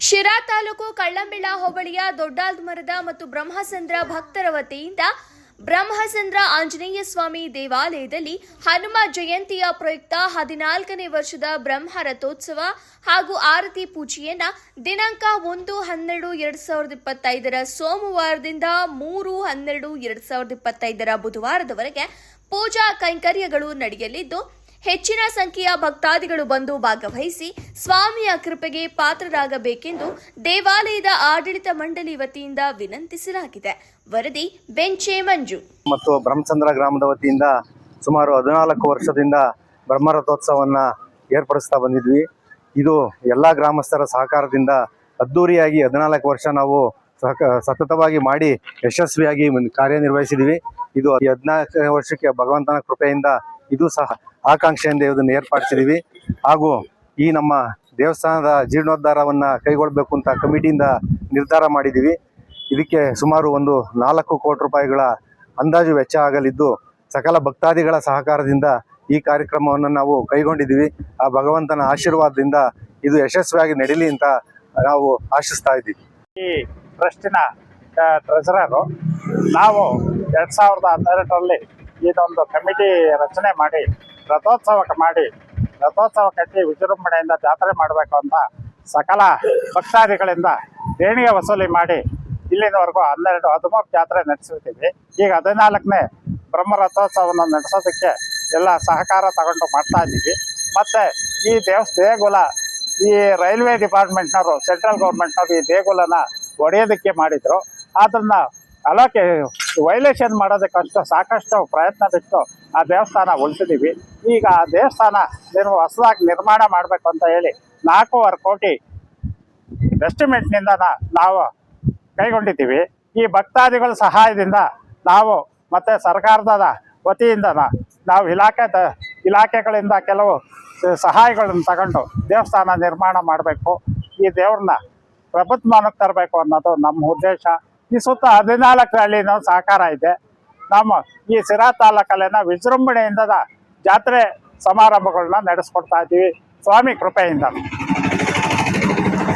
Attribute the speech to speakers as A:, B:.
A: ಶಿರಾ ತಾಲೂಕು ಕಳ್ಳಂಬಿಳ ಹೋಬಳಿಯ ದೊಡ್ಡಾಲ್ಮರದ ಮತ್ತು ಬ್ರಹ್ಮಸಂದ್ರ ಭಕ್ತರ ವತಿಯಿಂದ ಬ್ರಹ್ಮಸಂದ್ರ ಆಂಜನೇಯ ಸ್ವಾಮಿ ದೇವಾಲಯದಲ್ಲಿ ಹನುಮ ಜಯಂತಿಯ ಪ್ರಯುಕ್ತ ಹದಿನಾಲ್ಕನೇ ವರ್ಷದ ಬ್ರಹ್ಮ ರಥೋತ್ಸವ ಹಾಗೂ ಆರತಿ ಪೂಜೆಯನ್ನ ದಿನಾಂಕ ಒಂದು ಹನ್ನೆರಡು ಎರಡ್ ಸಾವಿರದ ಇಪ್ಪತ್ತೈದರ ಸೋಮವಾರದಿಂದ ಮೂರು ಹನ್ನೆರಡು ಎರಡ್ ಸಾವಿರದ ಇಪ್ಪತ್ತೈದರ ಬುಧವಾರದವರೆಗೆ ಪೂಜಾ ಕೈಂಕರ್ಯಗಳು ನಡೆಯಲಿದ್ದು ಹೆಚ್ಚಿನ ಸಂಖ್ಯೆಯ ಭಕ್ತಾದಿಗಳು ಬಂದು ಭಾಗವಹಿಸಿ ಸ್ವಾಮಿಯ ಕೃಪೆಗೆ ಪಾತ್ರರಾಗಬೇಕೆಂದು ದೇವಾಲಯದ ಆಡಳಿತ ಮಂಡಳಿ ವತಿಯಿಂದ ವಿನಂತಿಸಲಾಗಿದೆ. ವರದಿ ಬೆಂಚೆ ಮಂಜು.
B: ಮತ್ತು ಬ್ರಹ್ಮಚಂದ್ರ ಗ್ರಾಮದ ವತಿಯಿಂದ ಸುಮಾರು ಹದಿನಾಲ್ಕು ವರ್ಷದಿಂದ ಬ್ರಹ್ಮರಥೋತ್ಸವವನ್ನು ಏರ್ಪಡಿಸ್ತಾ ಬಂದಿದ್ವಿ. ಇದು ಎಲ್ಲ ಗ್ರಾಮಸ್ಥರ ಸಹಕಾರದಿಂದ ಅದ್ಧೂರಿಯಾಗಿ ಹದಿನಾಲ್ಕು ವರ್ಷ ನಾವು ಸತತವಾಗಿ ಮಾಡಿ ಯಶಸ್ವಿಯಾಗಿ ಕಾರ್ಯನಿರ್ವಹಿಸಿದ್ವಿ. ಇದು ಹದಿನಾಲ್ಕನೇ ವರ್ಷಕ್ಕೆ ಭಗವಂತನ ಕೃಪೆಯಿಂದ ಇದು ಸಹ ಆಕಾಂಕ್ಷೆಯಿಂದ ಇದನ್ನು ಏರ್ಪಡಿಸಿದ್ದೀವಿ ಹಾಗೂ ಈ ನಮ್ಮ ದೇವಸ್ಥಾನದ ಜೀರ್ಣೋದ್ಧಾರವನ್ನು ಕೈಗೊಳ್ಳಬೇಕು ಅಂತ ಕಮಿಟಿಯಿಂದ ನಿರ್ಧಾರ ಮಾಡಿದ್ದೀವಿ ಇದಕ್ಕೆ ಸುಮಾರು ಒಂದು ನಾಲ್ಕು ಕೋಟಿ ರೂಪಾಯಿಗಳ ಅಂದಾಜು ವೆಚ್ಚ ಆಗಲಿದ್ದು, ಸಕಲ ಭಕ್ತಾದಿಗಳ ಸಹಕಾರದಿಂದ ಈ ಕಾರ್ಯಕ್ರಮವನ್ನು ನಾವು ಕೈಗೊಂಡಿದ್ದೀವಿ ಆ ಭಗವಂತನ ಆಶೀರ್ವಾದದಿಂದ ಇದು ಯಶಸ್ವಿಯಾಗಿ ನಡೀಲಿ ಅಂತ ನಾವು ಆಶಿಸ್ತಾ ಇದ್ದೀವಿ.
C: ಈ ಟ್ರಸ್ಟಿನ ಟ್ರೆಸರರು ನಾವು ಎರಡು ಸಾವಿರದ ಹನ್ನೆರಡರಲ್ಲಿ ಇದೊಂದು ಕಮಿಟಿ ರಚನೆ ಮಾಡಿ ರಥೋತ್ಸವಕ್ಕೆ ಮಾಡಿ ರಥೋತ್ಸವ ಕಟ್ಟಿ ವಿಜೃಂಭಣೆಯಿಂದ ಜಾತ್ರೆ ಮಾಡಬೇಕು ಅಂತ ಸಕಲ ಭಕ್ತಾದಿಗಳಿಂದ ದೇಣಿಗೆ ವಸೂಲಿ ಮಾಡಿ ಇಲ್ಲಿನವರೆಗೂ ಹನ್ನೆರಡು ಹದಿಮೂರು ಜಾತ್ರೆ ನಡೆಸಿರ್ತೀವಿ. ಈಗ ಹದಿನಾಲ್ಕನೇ ಬ್ರಹ್ಮ ರಥೋತ್ಸವವನ್ನು ನಡೆಸೋದಕ್ಕೆ ಎಲ್ಲ ಸಹಕಾರ ತಗೊಂಡು ಮಾಡ್ತಾ ಇದ್ದೀವಿ. ಮತ್ತು ಈ ದೇವಸ್, ದೇಗುಲ, ಈ ರೈಲ್ವೆ ಡಿಪಾರ್ಟ್ಮೆಂಟ್ನವರು, ಸೆಂಟ್ರಲ್ ಗೌರ್ಮೆಂಟ್ನವರು ಈ ದೇಗುಲನ ಒಡೆಯೋದಕ್ಕೆ ಮಾಡಿದ್ರು. ಅದನ್ನು ಅಲೋಕೆ ವೈಲೇಷನ್ ಮಾಡೋದಕ್ಕಂತ ಸಾಕಷ್ಟು ಪ್ರಯತ್ನ ಬಿಟ್ಟು ಆ ದೇವಸ್ಥಾನ ಉಳಿಸಿದೀವಿ. ಈಗ ಆ ದೇವಸ್ಥಾನ ನಿರ್ಮ, ಹೊಸದಾಗಿ ನಿರ್ಮಾಣ ಮಾಡಬೇಕು ಅಂತ ಹೇಳಿ ನಾಲ್ಕೂವರೆ ಕೋಟಿ ಎಸ್ಟಿಮೇಟ್ನಿಂದ ನಾವು ಕೈಗೊಂಡಿದ್ದೀವಿ. ಈ ಭಕ್ತಾದಿಗಳ ಸಹಾಯದಿಂದ ನಾವು ಮತ್ತು ಸರ್ಕಾರದ ವತಿಯಿಂದ ನಾವು ಇಲಾಖೆ ಇಲಾಖೆಗಳಿಂದ ಕೆಲವು ಸಹಾಯಗಳನ್ನು ತಗೊಂಡು ದೇವಸ್ಥಾನ ನಿರ್ಮಾಣ ಮಾಡಬೇಕು. ಈ ದೇವ್ರನ್ನ ಪ್ರಬುದ್ಧಮಾನಕ್ಕೆ ತರಬೇಕು ಅನ್ನೋದು ನಮ್ಮ ಉದ್ದೇಶ. ಈ ಸುತ್ತ ಹದಿನಾಲ್ಕು ಹಳ್ಳಿನ ಸಹಕಾರ ಇದೆ. ನಮ್ಮ ಈ ಸಿರಾ ತಾಲೂಕಲ್ಲಿನ ವಿಜೃಂಭಣೆಯಿಂದ ಜಾತ್ರೆ ಸಮಾರಂಭಗಳನ್ನ ನಡೆಸ್ಕೊಡ್ತಾ ಇದ್ದೀವಿ ಸ್ವಾಮಿ ಕೃಪೆಯಿಂದ.